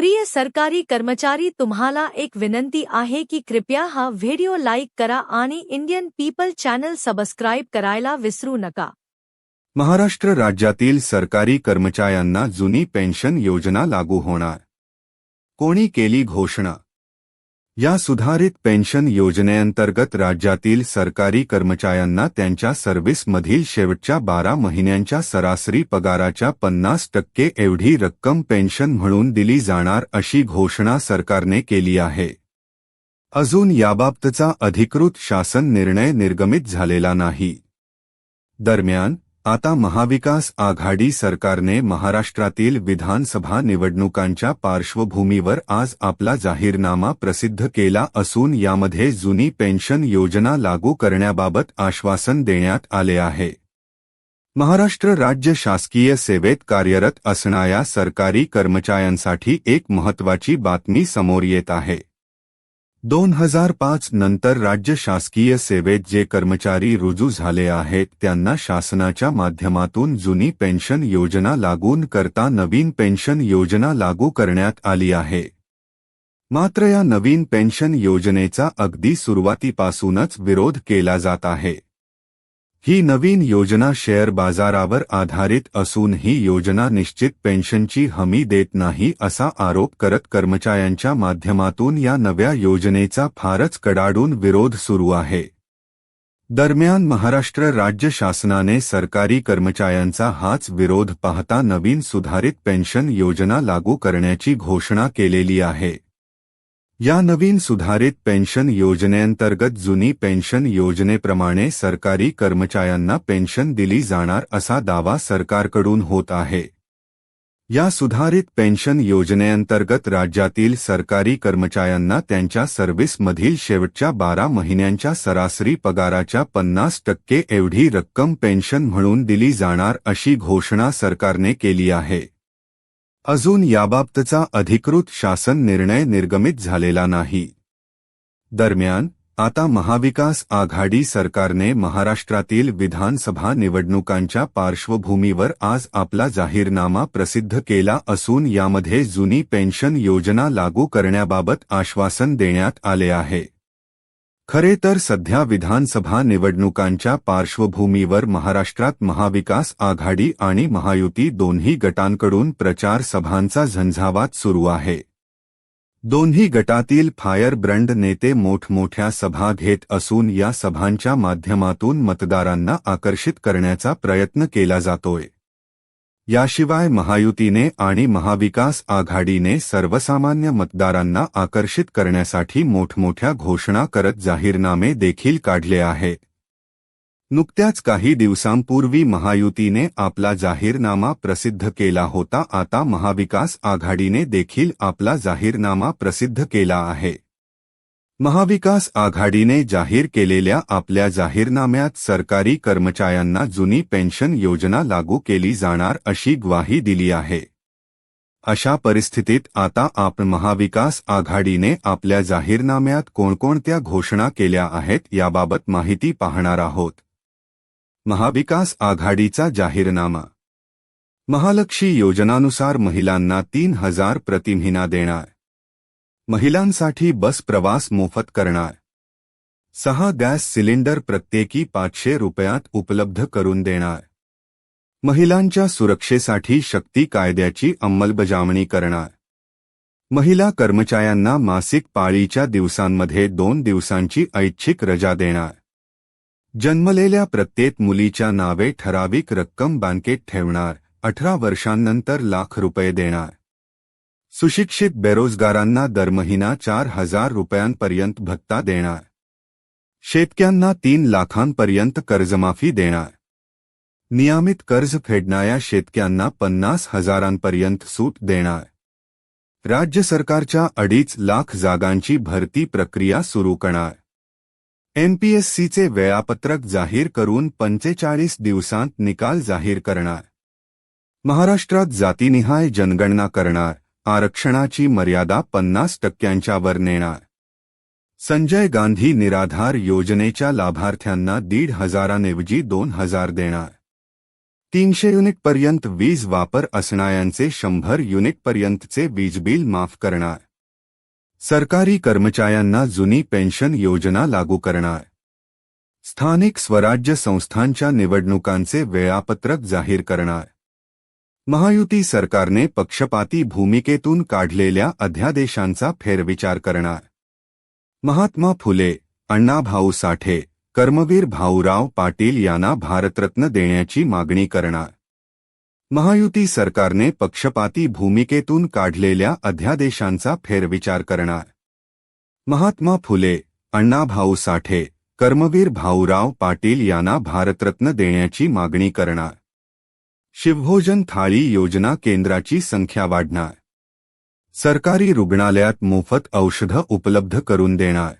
प्रिय सरकारी कर्मचारी, तुम्हाला एक विनंती आहे की कृपया हा व्हिडिओ लाईक करा आणि इंडियन पीपल चॅनल सबस्क्राईब करायला विसरू नका. महाराष्ट्र राज्यातील सरकारी कर्मचाऱ्यांना जुनी पेन्शन योजना लागू होणार. कोणी केली घोषणा? या सुधारित पेन्शन योजनेअंतर्गत राज्यातील सरकारी कर्मचाऱ्यांना त्यांच्या सर्व्हिसमधील शेवटच्या बारा महिन्यांच्या सरासरी पगाराच्या पन्नास टक्के एवढी रक्कम पेन्शन म्हणून दिली जाणार अशी घोषणा सरकारने केली आहे. अजून याबाबतचा अधिकृत शासन निर्णय निर्गमित झालेला नाही. दरम्यान आता महाविकास आघाडी सरकारने महाराष्ट्रातील विधानसभा निवडणुकांच्या पार्श्वभूमीवर आज आपला जाहीरनामा प्रसिद्ध केला असून यामध्ये जुनी पेन्शन योजना लागू करण्याबाबत आश्वासन देण्यात आले आहे. महाराष्ट्र राज्य शासकीय सेवेत कार्यरत असणाऱ्या सरकारी कर्मचाऱ्यांसाठी एक महत्त्वाची बातमी समोर येत आहे. दोन हजार पाच नंतर राज्य शासकीय सेवेत जे कर्मचारी रुजू झाले आहेत त्यांना शासनाच्या माध्यमातून जुनी पेन्शन योजना लागून करता नवीन पेन्शन योजना लागू करण्यात आली आहे. मात्र या नवीन पेन्शन योजनेचा अगदी सुरुवातीपासूनच विरोध केला जात आहे. ही नवीन योजना शेअर बाजारावर आधारित असून ही योजना निश्चित पेन्शनची हमी देत नाही असा आरोप करत कर्मचाऱ्यांच्या माध्यमातून या नव्या योजनेचा फारच कडाडून विरोध सुरू आहे. दरम्यान महाराष्ट्र राज्य शासनाने सरकारी कर्मचाऱ्यांचा हाच विरोध पाहता नवीन सुधारित पेन्शन योजना लागू करण्याची घोषणा केलेली आहे. या नवीन सुधारित पेन्शन योजनेअंतर्गत जुनी पेन्शन योजनेप्रमाणे सरकारी कर्मचाऱ्यांना पेन्शन दिली जाणार असा दावा सरकारकडून होत आहे. या सुधारित पेन्शन योजनेअंतर्गत राज्यातील सरकारी कर्मचाऱ्यांना त्यांच्या सर्व्हिसमधील शेवटच्या बारा महिन्यांच्या सरासरी पगाराच्या पन्नास टक्के एवढी रक्कम पेन्शन म्हणून दिली जाणार अशी घोषणा सरकारने केली आहे. अजून याबाबतचा अधिकृत शासन निर्णय निर्गमित झालेला नाही. दरम्यान आता महाविकास आघाडी सरकारने महाराष्ट्रातील विधानसभा निवडणुकांच्या पार्श्वभूमीवर आज आपला जाहीरनामा प्रसिद्ध केला असून यामध्ये जुनी पेन्शन योजना लागू करण्याबाबत आश्वासन देण्यात आले आहे. खरे तर सध्या विधानसभा निवडणुकांच्या पार्श्वभूमीवर महाराष्ट्रात महाविकास आघाडी आणि महायुती दोन्ही गटांकडून प्रचार सभांचा झंझावात सुरू आहे. दोन्ही गटातील फायर ब्रंड नेते मोठमोठ्या सभा घेत असून या सभांच्या माध्यमातून मतदारांना आकर्षित करण्याचा प्रयत्न केला जातोय. याशिवाय महायुतीने आणि महाविकास आघाडीने सर्वसामान्य मतदारांना आकर्षित करण्यासाठी मोठमोठ्या घोषणा करत जाहीरनामे देखील काढले आहे. नुकत्याच काही दिवसांपूर्वी महायुतीने आपला जाहीरनामा प्रसिद्ध केला होता आता महाविकास आघाडीने देखील आपला जाहीरनामा प्रसिद्ध केला आहे. महाविकास आघाडीने जाहीर केलेल्या आपल्या जाहीरनाम्यात सरकारी कर्मचाऱ्यांना जुनी पेन्शन योजना लागू केली जाणार अशी ग्वाही दिली आहे. अशा परिस्थितीत आता आपण महाविकास आघाडीने आपल्या जाहीरनाम्यात कोणकोणत्या घोषणा केल्या आहेत याबाबत माहिती पाहणार आहोत. महाविकास आघाडीचा जाहीरनामा. महालक्ष्मी योजनानुसार महिलांना तीन हजार प्रतिमहिना देणार. महिलांसाठी बस प्रवास मोफत करणार. सहा गॅस सिलेंडर प्रत्येकी पाचशे रुपयात उपलब्ध करून देणार. महिलांच्या सुरक्षेसाठी शक्ती कायद्याची अंमलबजावणी करणार. महिला कर्मचाऱ्यांना मासिक पाळीच्या दिवसांमध्ये दोन दिवसांची ऐच्छिक रजा देणार. जन्मलेल्या प्रत्येक मुलीच्या नावे ठराविक रक्कम बँकेत ठेवणार. अठरा वर्षांनंतर लाख रुपये देणार. सुशिक्षित बेरोजगारांना दरमहिना चार हज़ार रुपयांपर्यंत भत्ता देणार. शेतक्यांना तीन लाखांपर्यंत कर्जमाफी देणार. नियमित कर्ज फेडणाऱ्या शेतक्यांना पन्नास हजारांपर्यंत सूट देणार. राज्य सरकारच्या अडीच लाख जागांची भरती प्रक्रिया सुरू करणार. एमपीएससीचे वेळापत्रक जाहीर करून पंचेचाळीस दिवसांत निकाल जाहीर करणार. महाराष्ट्रात जातीनिहाय जनगणना करणार. आरक्षणाची मर्यादा पन्नास टक्क्यांच्या वर नेणार. संजय गांधी निराधार योजनेच्या लाभार्थ्यांना दीड हजारांऐवजी दोन हजार देणार. तीनशे युनिटपर्यंत वीज वापर असणाऱ्यांचे शंभर युनिटपर्यंतचे वीज बिल माफ करणार. सरकारी कर्मचाऱ्यांना जुनी पेन्शन योजना लागू करणार. स्थानिक स्वराज्य संस्थांच्या निवडणुकांचे वेळापत्रक जाहीर करणार. महायुती सरकारने पक्षपाती भूमिकेतून काढलेल्या अध्यादेशांचा फेरविचार करणार. महात्मा फुले अण्णाभाऊ साठे कर्मवीर भाऊराव पाटील यांना भारतरत्न देण्याची मागणी करणार. महायुती सरकारने पक्षपाती भूमिकेतून काढलेल्या अध्यादेशांचा फेरविचार करणार. महात्मा फुले अण्णाभाऊ साठे कर्मवीर भाऊराव पाटील यांना भारतरत्न देण्याची मागणी करणार. शिवभोजन थाळी योजना केंद्राची संख्या वाढणार. सरकारी रुग्णालयात मोफत औषधं उपलब्ध करून देणार.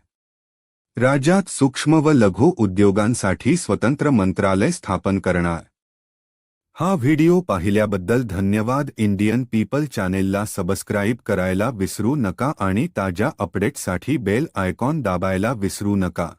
राज्यात सूक्ष्म व लघु उद्योगांसाठी स्वतंत्र मंत्रालय स्थापन करणार. हा व्हिडिओ पाहिल्याबद्दल धन्यवाद. इंडियन पीपल चॅनेलला सबस्क्राईब करायला विसरू नका आणि ताज्या अपडेटसाठी बेल आयकॉन दाबायला विसरू नका.